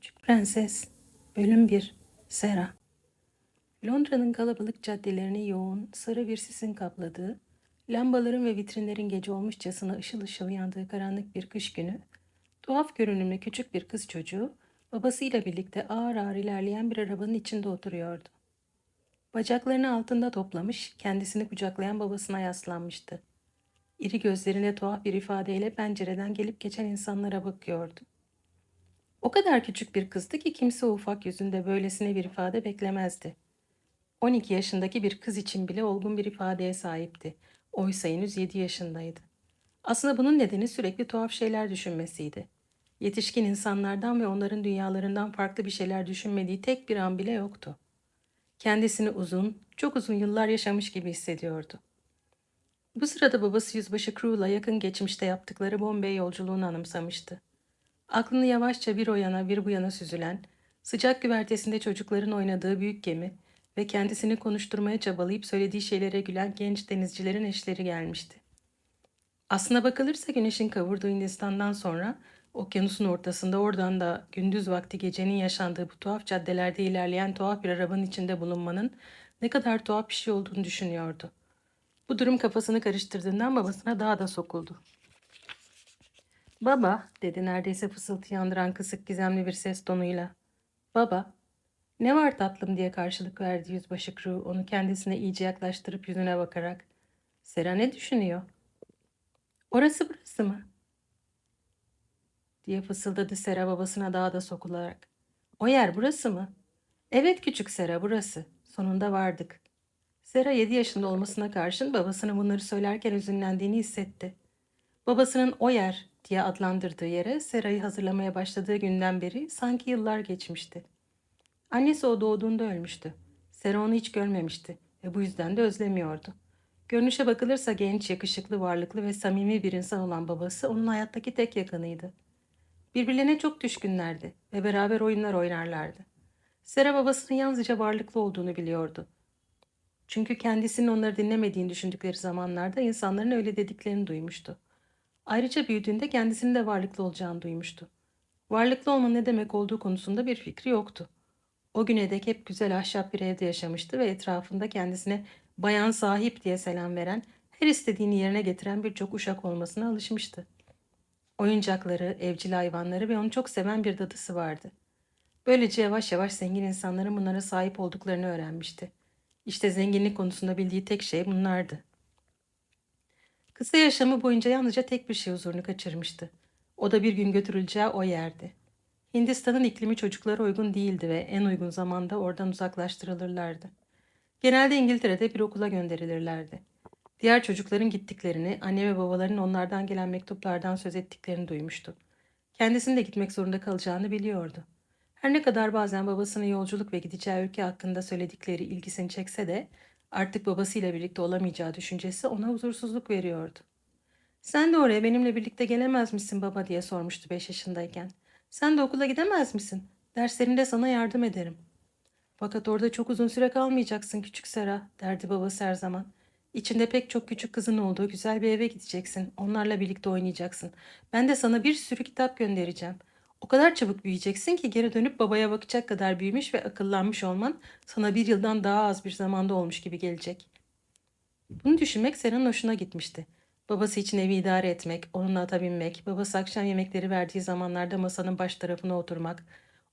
Küçük Prenses Bölüm 1 Sera Londra'nın kalabalık caddelerini yoğun, sarı bir sisin kapladığı, lambaların ve vitrinlerin gece olmuşçasına ışıl ışıl yandığı karanlık bir kış günü, tuhaf görünümlü küçük bir kız çocuğu, babasıyla birlikte ağır ağır ilerleyen bir arabanın içinde oturuyordu. Bacaklarını altında toplamış, kendisini kucaklayan babasına yaslanmıştı. İri gözlerine tuhaf bir ifadeyle pencereden gelip geçen insanlara bakıyordu. O kadar küçük bir kızdı ki kimse ufak yüzünde böylesine bir ifade beklemezdi. 12 yaşındaki bir kız için bile olgun bir ifadeye sahipti. Oysa henüz 7 yaşındaydı. Aslında bunun nedeni sürekli tuhaf şeyler düşünmesiydi. Yetişkin insanlardan ve onların dünyalarından farklı bir şeyler düşünmediği tek bir an bile yoktu. Kendisini uzun, çok uzun yıllar yaşamış gibi hissediyordu. Bu sırada babası Yüzbaşı Crew'la yakın geçmişte yaptıkları Bombay yolculuğunu anımsamıştı. Aklını yavaşça bir o yana bir bu yana süzülen, sıcak güvertesinde çocukların oynadığı büyük gemi ve kendisini konuşturmaya çabalayıp söylediği şeylere gülen genç denizcilerin eşleri gelmişti. Aslına bakılırsa güneşin kavurduğu Hindistan'dan sonra okyanusun ortasında oradan da gündüz vakti gecenin yaşandığı bu tuhaf caddelerde ilerleyen tuhaf bir arabanın içinde bulunmanın ne kadar tuhaf bir şey olduğunu düşünüyordu. Bu durum kafasını karıştırdığından babasına daha da sokuldu. Baba, dedi neredeyse fısıltı yandıran kısık gizemli bir ses tonuyla. Baba, ne var tatlım diye karşılık verdi yüzbaşı Crew onu kendisine iyice yaklaştırıp yüzüne bakarak. Sera ne düşünüyor? Orası burası mı? diye fısıldadı Sera babasına daha da sokularak. O yer burası mı? Evet küçük Sera burası. Sonunda vardık. Sera 7 yaşında olmasına karşın babasının bunları söylerken üzünlendiğini hissetti. Babasının o yer diye adlandırdığı yere Sera'yı hazırlamaya başladığı günden beri sanki yıllar geçmişti. Annesi o doğduğunda ölmüştü. Sera onu hiç görmemişti ve bu yüzden de özlemiyordu. Görünüşe bakılırsa genç, yakışıklı, varlıklı ve samimi bir insan olan babası onun hayattaki tek yakınıydı. Birbirlerine çok düşkünlerdi ve beraber oyunlar oynarlardı. Sera babasının yalnızca varlıklı olduğunu biliyordu. Çünkü kendisinin onları dinlemediğini düşündükleri zamanlarda insanların öyle dediklerini duymuştu. Ayrıca büyüdüğünde kendisinin de varlıklı olacağını duymuştu. Varlıklı olma ne demek olduğu konusunda bir fikri yoktu. O güne dek hep güzel ahşap bir evde yaşamıştı ve etrafında kendisine bayan sahip diye selam veren, her istediğini yerine getiren birçok uşak olmasına alışmıştı. Oyuncakları, evcil hayvanları ve onu çok seven bir dadısı vardı. Böylece yavaş yavaş zengin insanların bunlara sahip olduklarını öğrenmişti. İşte zenginlik konusunda bildiği tek şey bunlardı. Kısa yaşamı boyunca yalnızca tek bir şey huzurunu kaçırmıştı. O da bir gün götürüleceği o yerdi. Hindistan'ın iklimi çocuklara uygun değildi ve en uygun zamanda oradan uzaklaştırılırlardı. Genelde İngiltere'de bir okula gönderilirlerdi. Diğer çocukların gittiklerini, anne ve babaların onlardan gelen mektuplardan söz ettiklerini duymuştu. Kendisinin de gitmek zorunda kalacağını biliyordu. Her ne kadar bazen babasının yolculuk ve gideceği ülke hakkında söyledikleri ilgisini çekse de artık babasıyla birlikte olamayacağı düşüncesi ona huzursuzluk veriyordu. Sen de oraya benimle birlikte gelemez misin baba diye sormuştu beş yaşındayken. Sen de okula gidemez misin? Derslerinde sana yardım ederim. Fakat orada çok uzun süre kalmayacaksın küçük Sera derdi babası her zaman. İçinde pek çok küçük kızın olduğu güzel bir eve gideceksin. Onlarla birlikte oynayacaksın. Ben de sana bir sürü kitap göndereceğim. O kadar çabuk büyüyeceksin ki geri dönüp babaya bakacak kadar büyümüş ve akıllanmış olman sana bir yıldan daha az bir zamanda olmuş gibi gelecek. Bunu düşünmek Sera'nın hoşuna gitmişti. Babası için evi idare etmek, onunla ata binmek, babası akşam yemekleri verdiği zamanlarda masanın baş tarafına oturmak,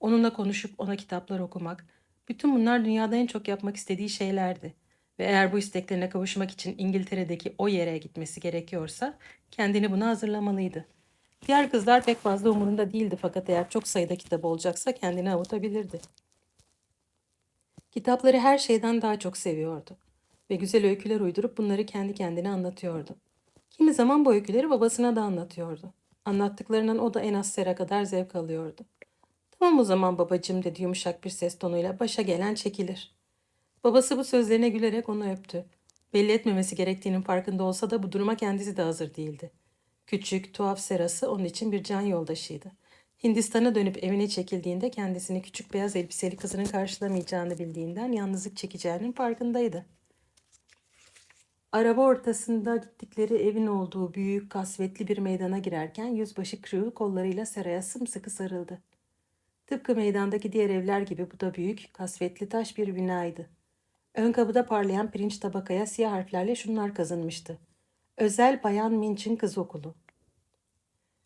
onunla konuşup ona kitaplar okumak. Bütün bunlar dünyada en çok yapmak istediği şeylerdi. Ve eğer bu isteklerine kavuşmak için İngiltere'deki o yere gitmesi gerekiyorsa kendini buna hazırlamalıydı. Diğer kızlar pek fazla umurunda değildi fakat eğer çok sayıda kitabı olacaksa kendini avutabilirdi. Kitapları her şeyden daha çok seviyordu ve güzel öyküler uydurup bunları kendi kendine anlatıyordu. Kimi zaman bu öyküleri babasına da anlatıyordu. Anlattıklarından o da en az Sera kadar zevk alıyordu. Tamam o zaman babacığım dedi yumuşak bir ses tonuyla başa gelen çekilir. Babası bu sözlerine gülerek onu öptü. Belli etmemesi gerektiğinin farkında olsa da bu duruma kendisi de hazır değildi. Küçük, tuhaf serası onun için bir can yoldaşıydı. Hindistan'a dönüp evine çekildiğinde kendisini küçük beyaz elbiseli kızının karşılamayacağını bildiğinden yalnızlık çekeceğinin farkındaydı. Araba ortasında gittikleri evin olduğu büyük, kasvetli bir meydana girerken yüzbaşı Crew kollarıyla Sera'ya sımsıkı sarıldı. Tıpkı meydandaki diğer evler gibi bu da büyük, kasvetli taş bir binaydı. Ön kapıda parlayan pirinç tabakaya siyah harflerle şunlar kazınmıştı. Özel Bayan Minç'in kız okulu.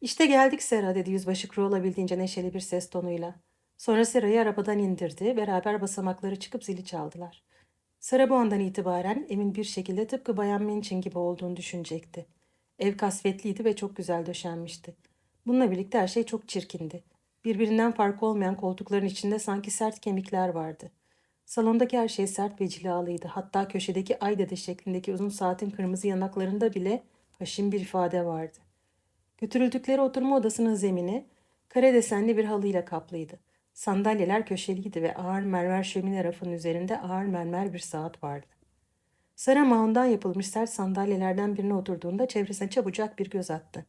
İşte geldik Sera dedi yüzbaşı Kru olabildiğince neşeli bir ses tonuyla. Sonra Sera'yı arabadan indirdi, beraber basamakları çıkıp zili çaldılar. Sera bu andan itibaren emin bir şekilde tıpkı Bayan Minç'in gibi olduğunu düşünecekti. Ev kasvetliydi ve çok güzel döşenmişti. Bununla birlikte her şey çok çirkindi. Birbirinden farkı olmayan koltukların içinde sanki sert kemikler vardı. Salondaki her şey sert ve cilalıydı. Hatta köşedeki ay dede şeklindeki uzun saatin kırmızı yanaklarında bile haşin bir ifade vardı. Götürüldükleri oturma odasının zemini kare desenli bir halıyla kaplıydı. Sandalyeler köşeliydi ve ağır mermer şömine rafının üzerinde ağır mermer bir saat vardı. Sara mahundan yapılmış sert sandalyelerden birine oturduğunda çevresine çabucak bir göz attı.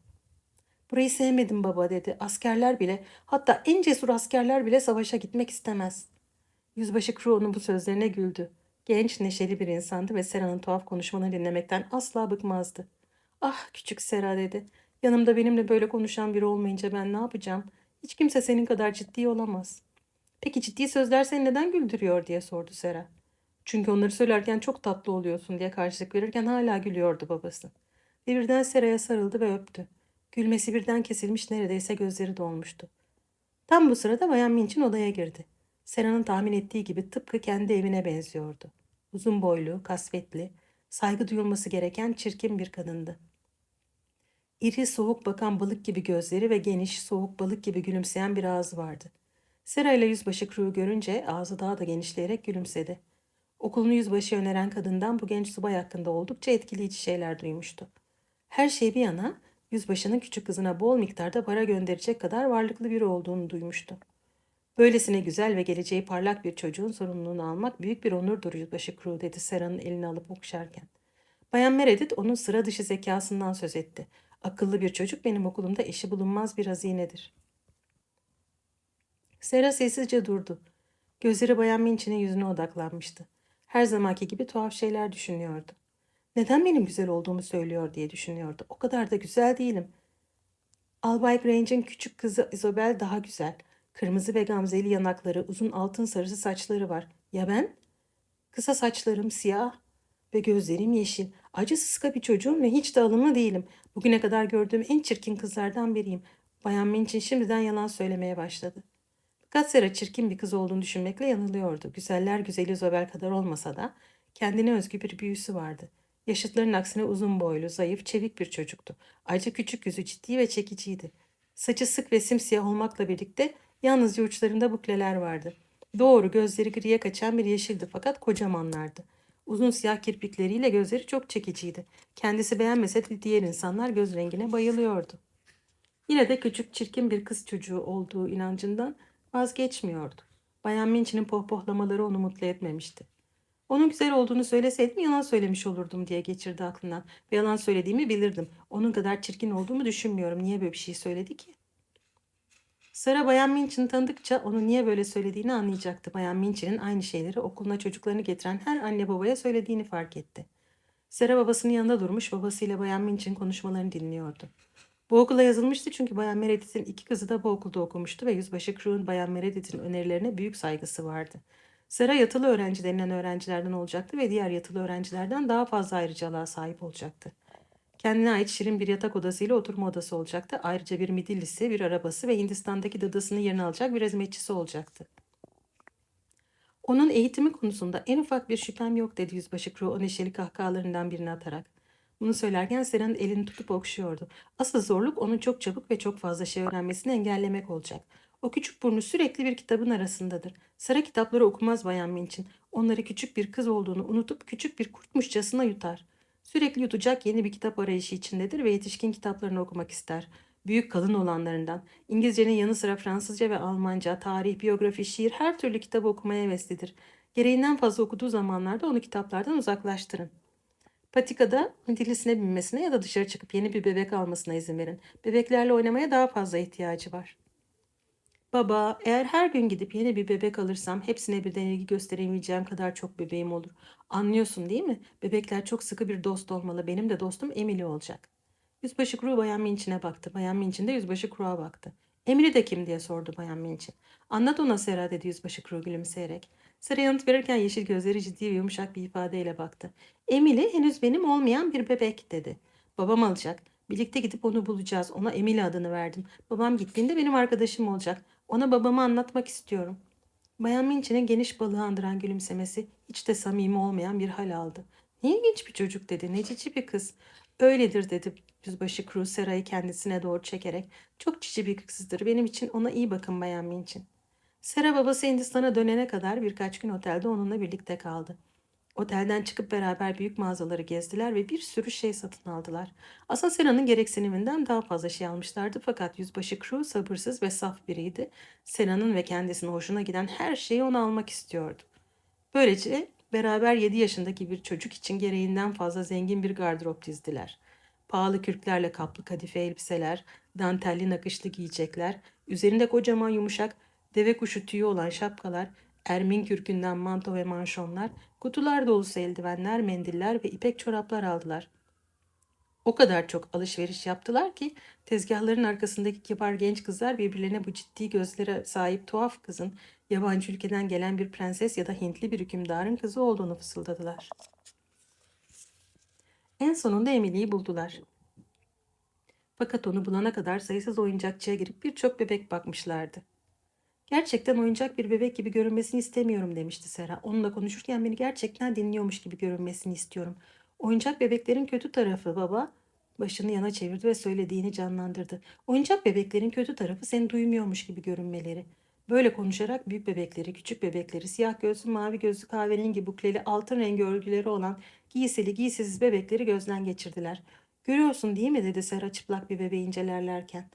Burayı sevmedim baba dedi. Askerler bile hatta en cesur askerler bile savaşa gitmek istemez. Yüzbaşı Crow'un bu sözlerine güldü. Genç, neşeli bir insandı ve Sera'nın tuhaf konuşmalarını dinlemekten asla bıkmazdı. Ah küçük Sera dedi. Yanımda benimle böyle konuşan biri olmayınca ben ne yapacağım? Hiç kimse senin kadar ciddi olamaz. Peki ciddi sözler seni neden güldürüyor diye sordu Sera. Çünkü onları söylerken çok tatlı oluyorsun diye karşılık verirken hala gülüyordu babası. Ve birden Sera'ya sarıldı ve öptü. Gülmesi birden kesilmiş neredeyse gözleri dolmuştu. Tam bu sırada Bayan Minç'in odaya girdi. Sera'nın tahmin ettiği gibi tıpkı kendi evine benziyordu. Uzun boylu, kasvetli, saygı duyulması gereken çirkin bir kadındı. İri, soğuk bakan balık gibi gözleri ve geniş, soğuk balık gibi gülümseyen bir ağzı vardı. Sera ile yüzbaşı Crew görünce ağzı daha da genişleyerek gülümsedi. Okulunu yüzbaşı öneren kadından bu genç subay hakkında oldukça etkileyici şeyler duymuştu. Her şey bir yana yüzbaşının küçük kızına bol miktarda para gönderecek kadar varlıklı biri olduğunu duymuştu. Böylesine güzel ve geleceği parlak bir çocuğun sorumluluğunu almak büyük bir onurdur yüzbaşı Crew dedi Sera'nın elini alıp okşarken. Bayan Meredith onun sıra dışı zekasından söz etti. Akıllı bir çocuk benim okulumda eşi bulunmaz bir hazinedir. Sera sessizce durdu. Gözleri Bayan Minç'in yüzüne odaklanmıştı. Her zamanki gibi tuhaf şeyler düşünüyordu. Neden benim güzel olduğumu söylüyor diye düşünüyordu. O kadar da güzel değilim. Albay Grange'in küçük kızı Isabel daha güzel. Kırmızı ve gamzeli yanakları, uzun altın sarısı saçları var. Ya ben? Kısa saçlarım siyah ve gözlerim yeşil. Acı sıska bir çocuğum ve hiç de alımlı değilim. Bugüne kadar gördüğüm en çirkin kızlardan biriyim. Bayan Minç'in şimdiden yalan söylemeye başladı. Fakat Sera çirkin bir kız olduğunu düşünmekle yanılıyordu. Güzeller güzeli Isabel kadar olmasa da kendine özgü bir büyüsü vardı. Yaşıtların aksine uzun boylu, zayıf, çevik bir çocuktu. Ayrıca küçük yüzü ciddi ve çekiciydi. Saçı sık ve simsiyah olmakla birlikte yalnızca uçlarında bukleler vardı. Doğru gözleri griye kaçan bir yeşildi fakat kocamanlardı. Uzun siyah kirpikleriyle gözleri çok çekiciydi. Kendisi beğenmese de diğer insanlar göz rengine bayılıyordu. Yine de küçük çirkin bir kız çocuğu olduğu inancından vazgeçmiyordu. Bayan Minch'in pohpohlamaları onu mutlu etmemişti. Onun güzel olduğunu söyleseydim yalan söylemiş olurdum diye geçirdi aklından. Ve yalan söylediğimi bilirdim. Onun kadar çirkin olduğumu düşünmüyorum. Niye böyle bir şey söyledi ki? Sara Bayan Minch'in tanıdıkça onu niye böyle söylediğini anlayacaktı. Bayan Minch'in aynı şeyleri okuluna çocuklarını getiren her anne babaya söylediğini fark etti. Sara babasının yanında durmuş babasıyla Bayan Minch'in konuşmalarını dinliyordu. Bu okula yazılmıştı çünkü Bayan Meredith'in iki kızı da bu okulda okumuştu ve yüzbaşı Crew'un Bayan Meredith'in önerilerine büyük saygısı vardı. Sara yatılı öğrenci denilen öğrencilerden olacaktı ve diğer yatılı öğrencilerden daha fazla ayrıcalığa sahip olacaktı. Kendine ait şirin bir yatak odasıyla oturma odası olacaktı. Ayrıca bir midillisi, bir arabası ve Hindistan'daki dadısını yerine alacak bir hizmetçisi olacaktı. Onun eğitimi konusunda en ufak bir şüphem yok dedi yüzbaşı Crow o neşeli kahkahalarından birini atarak. Bunu söylerken Sera'nın elini tutup okşuyordu. Asıl zorluk onun çok çabuk ve çok fazla şey öğrenmesini engellemek olacak. O küçük burnu sürekli bir kitabın arasındadır. Sara kitapları okumaz Bayan Minç'in. Onları küçük bir kız olduğunu unutup küçük bir kurtmuşçasına yutar. Sürekli yutacak yeni bir kitap arayışı içindedir ve yetişkin kitaplarını okumak ister. Büyük kalın olanlarından. İngilizcenin yanı sıra Fransızca ve Almanca, tarih, biyografi, şiir her türlü kitabı okumaya heveslidir. Gereğinden fazla okuduğu zamanlarda onu kitaplardan uzaklaştırın. Patikada dilisine binmesine ya da dışarı çıkıp yeni bir bebek almasına izin verin. Bebeklerle oynamaya daha fazla ihtiyacı var. Baba, eğer her gün gidip yeni bir bebek alırsam hepsine birden ilgi gösteremeyeceğim kadar çok bebeğim olur. Anlıyorsun değil mi? Bebekler çok sıkı bir dost olmalı. Benim de dostum Emily olacak. Yüzbaşı Kuru Bayan Minç'ine baktı. Bayan Minç'in de Yüzbaşı Kuru'a baktı. Emily de kim diye sordu Bayan Minçin. Anlat ona Sera dedi yüzbaşı Kuru gülümseyerek. Sera yanıt verirken yeşil gözleri ciddi ve yumuşak bir ifadeyle baktı. Emily henüz benim olmayan bir bebek dedi. Babam alacak. Birlikte gidip onu bulacağız. Ona Emily adını verdim. Babam gittiğinde benim arkadaşım olacak. Ona babamı anlatmak istiyorum. Bayan Minçin'in geniş balığı andıran gülümsemesi hiç de samimi olmayan bir hal aldı. Ne ilginç bir çocuk dedi. Ne cici bir kız. Öyledir dedi yüzbaşı Kru Sera'yı kendisine doğru çekerek. Çok cici bir kızdır. Benim için ona iyi bakın Bayan Minçin. Sera babası Hindistan'a dönene kadar birkaç gün otelde onunla birlikte kaldı. Otelden çıkıp beraber büyük mağazaları gezdiler ve bir sürü şey satın aldılar. Aslında Sera'nın gereksiniminden daha fazla şey almışlardı fakat yüzbaşı Crew sabırsız ve saf biriydi. Sera'nın ve kendisine hoşuna giden her şeyi ona almak istiyordu. Böylece beraber 7 yaşındaki bir çocuk için gereğinden fazla zengin bir gardırop dizdiler. Pahalı kürklerle kaplı kadife elbiseler, dantelli nakışlı giyecekler, üzerinde kocaman yumuşak deve kuşu tüyü olan şapkalar, ermin kürkünden manto ve manşonlar, kutular dolusu eldivenler, mendiller ve ipek çoraplar aldılar. O kadar çok alışveriş yaptılar ki tezgahların arkasındaki kibar genç kızlar birbirlerine bu ciddi gözlere sahip tuhaf kızın yabancı ülkeden gelen bir prenses ya da Hintli bir hükümdarın kızı olduğunu fısıldadılar. En sonunda Emily'yi buldular. Fakat onu bulana kadar sayısız oyuncakçıya girip birçok bebek bakmışlardı. Gerçekten oyuncak bir bebek gibi görünmesini istemiyorum demişti Sera. Onunla konuşurken beni gerçekten dinliyormuş gibi görünmesini istiyorum. Oyuncak bebeklerin kötü tarafı baba. Başını yana çevirdi ve söylediğini canlandırdı. Oyuncak bebeklerin kötü tarafı seni duymuyormuş gibi görünmeleri. Böyle konuşarak büyük bebekleri, küçük bebekleri, siyah gözlü, mavi gözlü, kahverengi bukleli, altın rengi örgüleri olan giysili, giysisiz bebekleri gözden geçirdiler. Görüyorsun değil mi dedi Sera çıplak bir bebeği incelerlerken.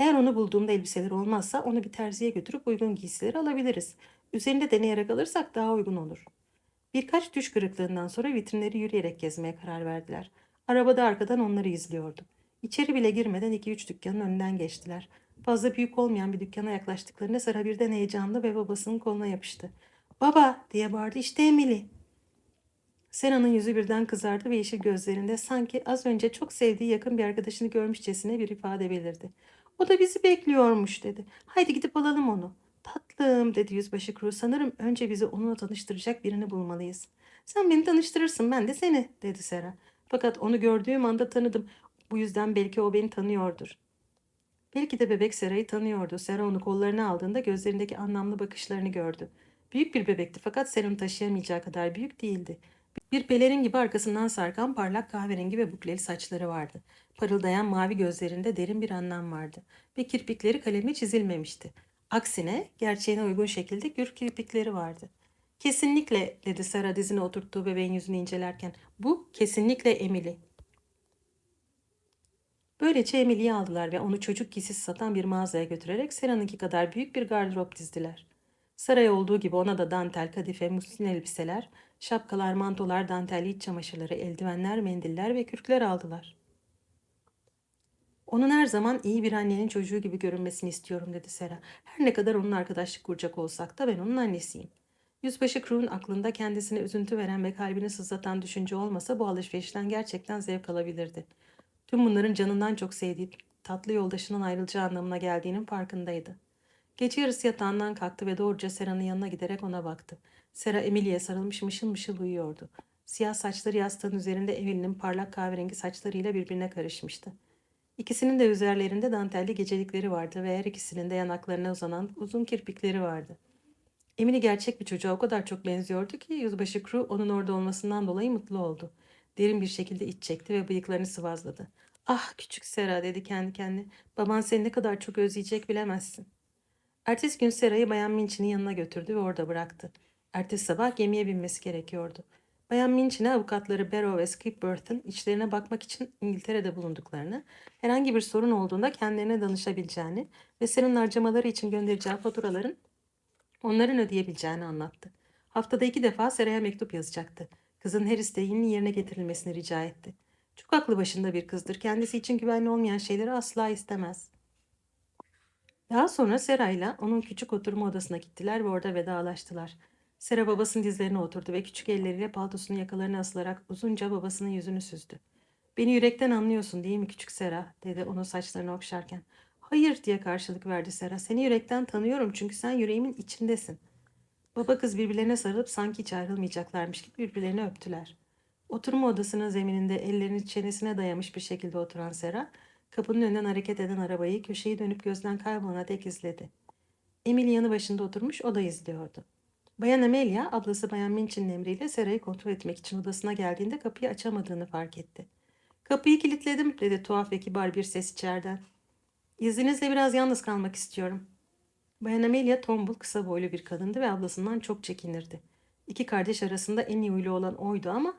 Eğer onu bulduğumda elbiseler olmazsa onu bir terziye götürüp uygun giysileri alabiliriz. Üzerinde deneyerek alırsak daha uygun olur. Birkaç düş kırıklığından sonra vitrinleri yürüyerek gezmeye karar verdiler. Arabada arkadan onları izliyordu. İçeri bile girmeden iki üç dükkanın önünden geçtiler. Fazla büyük olmayan bir dükkana yaklaştıklarında Sara birden heyecanlı ve babasının koluna yapıştı. Baba diye bağırdı işte Emily. Sera'nın yüzü birden kızardı ve yeşil gözlerinde sanki az önce çok sevdiği yakın bir arkadaşını görmüşçesine bir ifade belirdi. O da bizi bekliyormuş dedi. Haydi gidip alalım onu. Tatlım dedi yüzbaşı kuru. Sanırım önce bizi onunla tanıştıracak birini bulmalıyız. Sen beni tanıştırırsın ben de seni dedi Sera. Fakat onu gördüğüm anda tanıdım. Bu yüzden belki o beni tanıyordur. Belki de bebek Sera'yı tanıyordu. Sera onu kollarına aldığında gözlerindeki anlamlı bakışlarını gördü. Büyük bir bebekti fakat Sera'nın taşıyamayacağı kadar büyük değildi. Bir pelerin gibi arkasından sarkan parlak kahverengi ve bukleli saçları vardı. Parıldayan mavi gözlerinde derin bir anlam vardı ve kirpikleri kalemi çizilmemişti. Aksine gerçeğine uygun şekilde gür kirpikleri vardı. Kesinlikle dedi Sara dizine oturttuğu bebeğin yüzünü incelerken. Bu kesinlikle Emily. Böylece Emily'yi aldılar ve onu çocuk giysisi satan bir mağazaya götürerek Sara'nınki kadar büyük bir gardırop dizdiler. Saraya olduğu gibi ona da dantel, kadife, muslin elbiseler, şapkalar, mantolar, dantelli iç çamaşırları, eldivenler, mendiller ve kürkler aldılar. Onun her zaman iyi bir annenin çocuğu gibi görünmesini istiyorum dedi Sera. Her ne kadar onun arkadaşlık kuracak olsak da ben onun annesiyim. Yüzbaşı Crew'un aklında kendisine üzüntü veren ve kalbini sızlatan düşünce olmasa bu alışverişten gerçekten zevk alabilirdi. Tüm bunların canından çok sevdiği tatlı yoldaşından ayrılacağı anlamına geldiğinin farkındaydı. Gece yarısı yatağından kalktı ve doğruca Sera'nın yanına giderek ona baktı. Sera Emily'ye sarılmış mışıl mışıl uyuyordu. Siyah saçları yastığın üzerinde Emily'nin parlak kahverengi saçlarıyla birbirine karışmıştı. İkisinin de üzerlerinde dantelli gecelikleri vardı ve her ikisinin de yanaklarına uzanan uzun kirpikleri vardı. Emily gerçek bir çocuğa o kadar çok benziyordu ki yüzbaşı Crew onun orada olmasından dolayı mutlu oldu. Derin bir şekilde iç çekti ve bıyıklarını sıvazladı. Ah küçük Sera dedi kendi kendine. Baban seni ne kadar çok özleyecek bilemezsin. Ertesi gün Sera'yı Bayan Minch'in yanına götürdü ve orada bıraktı. Ertesi sabah gemiye binmesi gerekiyordu. Bayan Minchin'e avukatları Barrow ve Skipworth'ın içlerine bakmak için İngiltere'de bulunduklarını, herhangi bir sorun olduğunda kendilerine danışabileceğini ve senin harcamaları için göndereceği faturaların onların ödeyebileceğini anlattı. Haftada iki defa Sera'ya mektup yazacaktı. Kızın her isteğinin yerine getirilmesini rica etti. Çok aklı başında bir kızdır. Kendisi için güvenli olmayan şeyleri asla istemez. Daha sonra Sera'yla onun küçük oturma odasına gittiler ve orada vedalaştılar. Sera babasının dizlerine oturdu ve küçük elleriyle paltosunun yakalarına asılarak uzunca babasının yüzünü süzdü. Beni yürekten anlıyorsun değil mi küçük Sera? dedi onun saçlarını okşarken. Hayır diye karşılık verdi Sera. Seni yürekten tanıyorum çünkü sen yüreğimin içindesin. Baba kız birbirlerine sarılıp sanki hiç ayrılmayacaklarmış gibi birbirlerini öptüler. Oturma odasının zemininde ellerini çenesine dayamış bir şekilde oturan Sera, kapının önünden hareket eden arabayı köşeyi dönüp gözden kaybolana dek izledi. Emil yanı başında oturmuş o da izliyordu. Bayan Amelia, ablası Bayan Minch'in emriyle Sera'yı kontrol etmek için odasına geldiğinde kapıyı açamadığını fark etti. Kapıyı kilitledim dedi tuhaf ve kibar bir ses içeriden. İzninizle biraz yalnız kalmak istiyorum. Bayan Amelia tombul kısa boylu bir kadındı ve ablasından çok çekinirdi. İki kardeş arasında en iyi huylu olan oydu ama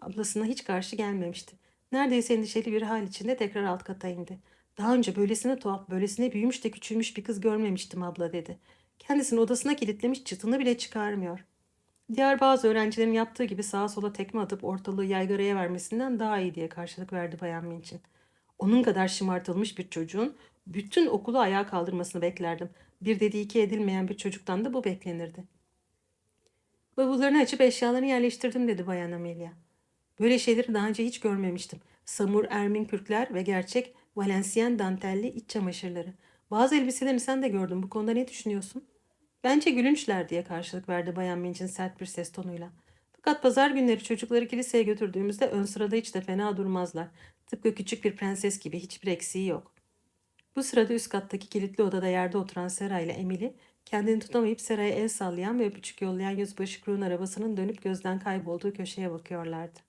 ablasına hiç karşı gelmemişti. Neredeyse endişeli bir hal içinde tekrar alt kata indi. Daha önce böylesine tuhaf, böylesine büyümüş de küçülmüş bir kız görmemiştim abla dedi. Kendisini odasına kilitlemiş çıtını bile çıkarmıyor. Diğer bazı öğrencilerin yaptığı gibi sağa sola tekme atıp ortalığı yaygaraya vermesinden daha iyi diye karşılık verdi Bayan Minç'in. Onun kadar şımartılmış bir çocuğun bütün okulu ayağa kaldırmasını beklerdim. Bir dediği iki edilmeyen bir çocuktan da bu beklenirdi. Bavullarını açıp eşyalarını yerleştirdim dedi Bayan Amelia. Böyle şeyleri daha önce hiç görmemiştim. Samur ermin kürkler ve gerçek Valenciennes dantelli iç çamaşırları. Bazı elbiselerini sen de gördün. Bu konuda ne düşünüyorsun? Bence gülünçler diye karşılık verdi Bayan Minch'in sert bir ses tonuyla. Fakat pazar günleri çocukları kiliseye götürdüğümüzde ön sırada hiç de fena durmazlar. Tıpkı küçük bir prenses gibi hiçbir eksiği yok. Bu sırada üst kattaki kilitli odada yerde oturan Sera ile Emily kendini tutamayıp Sera'ya el sallayan ve öpücük yollayan yüzbaşı Kru'nun arabasının dönüp gözden kaybolduğu köşeye bakıyorlardı.